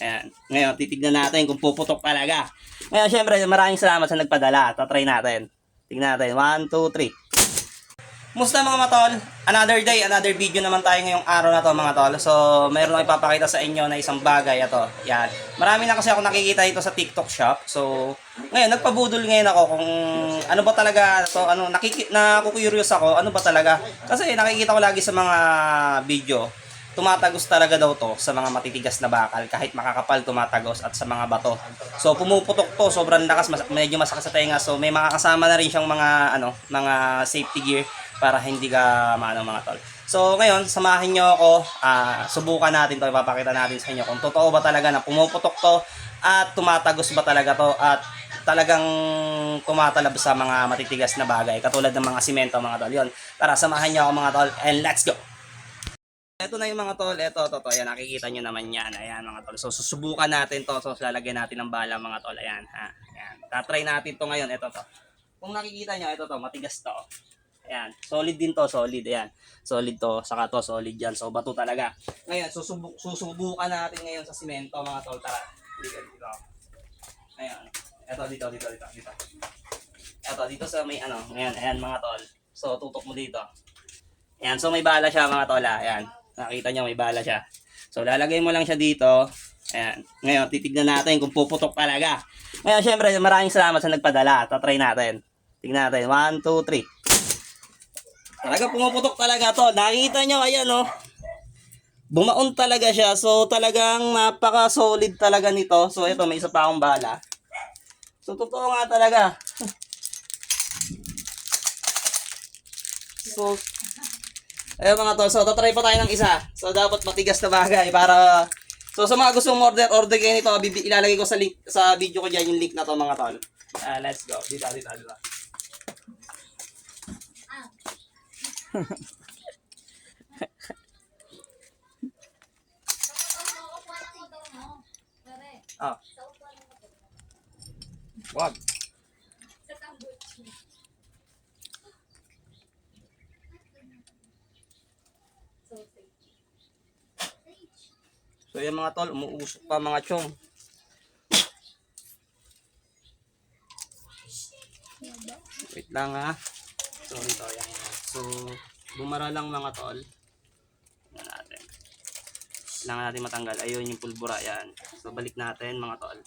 Ayan. Ngayon, titignan natin kung puputok talaga. Ngayon, syempre, maraming salamat sa nagpadala. Tatry natin. Tignan natin. 1, 2, 3. Musta mga matol? Another day, another video naman tayo ngayong araw na to mga tol. So, meron akong ipapakita sa inyo na isang bagay. Ito, yan. Marami na kasi ako nakikita dito sa TikTok shop. So, ngayon, nagpabudol ngayon ako kung ano ba talaga to, ano, nakiki nakukurious ako, ano ba talaga. Kasi nakikita ko lagi sa mga video, tumatagos talaga daw to sa mga matitigas na bakal kahit makakapal tumatagos at sa mga bato. So pumuputok to, sobrang lakas, mas, medyo masakit sa tenga. So may mga kasama na rin siyang mga ano, mga safety gear para hindi ka maano mga tol. So ngayon, samahan niyo ako, ah, subukan natin to, ipapakita natin sa inyo kung totoo ba talaga na pumuputok to at tumatagos ba talaga to at talagang tumatalab sa mga matitigas na bagay katulad ng mga simento mga tol. Yun. Tara, samahan niyo ako mga tol and let's go. Ito na yung mga tol, ito, to, to, ayan, nakikita nyo naman yan, ayan mga tol. So, susubukan natin to, so, lalagyan natin ng bala mga tol, ayan, ha, ayan. Tatry natin to ngayon, ito to. Kung nakikita nyo, ito to, matigas to. Ayan, solid din to, solid, ayan. Solid to, saka to, solid yan. So, bato talaga. Ngayon, susubuk, susubukan natin ngayon sa simento mga tol, tara. Dito, dito. Ayan, ito, dito, dito, dito, dito. Ito, dito sa may ano, ayan, ayan mga tol. So, tutok mo dito. Ayan, so may bala siya mga tol, ayan. Nakita nyo, may bala siya. So, lalagay mo lang siya dito. Ayan. Ngayon, titignan natin kung puputok talaga. Ngayon, syempre, maraming salamat sa nagpadala. Tatry natin. Tignan natin. 1, 2, 3. Talaga pumuputok talaga to. Nakita nyo, ayan, oh. Bumaon talaga siya. So, talagang napaka-solid talaga nito. So, ito, may isa pa akong bala. So, totoo nga talaga. So, Ayun mga tol, so tatry pa tayo ng isa. So dapat matigas na bagay para So sa mga gustong order, order kayo nito, ilalagay ko sa link sa video ko diyan yung link na to mga tol. Ah, let's go. Dito, dito, dito. Ah. Wag. So yan mga tol, umuusok pa mga chong. Wait lang ha. So ito, yan. So, bumara lang mga tol. Yan natin. Kailangan natin matanggal. Ayun yung pulbura yan. So balik natin mga tol.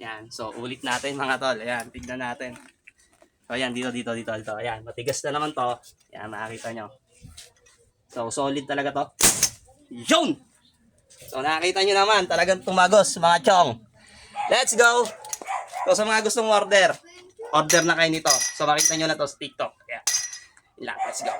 Yan. So ulit natin mga tol. Ayan, tignan natin. So ayan, dito, dito, dito, dito. Ayan, matigas na naman to. Ayan, makakita nyo. So, solid talaga to. Yun! So, nakakita nyo naman, talagang tumagos, mga chong. Let's go! So, sa mga gustong order, order na kayo nito. So, makita nyo na to sa TikTok. Kaya, ilan, let's go.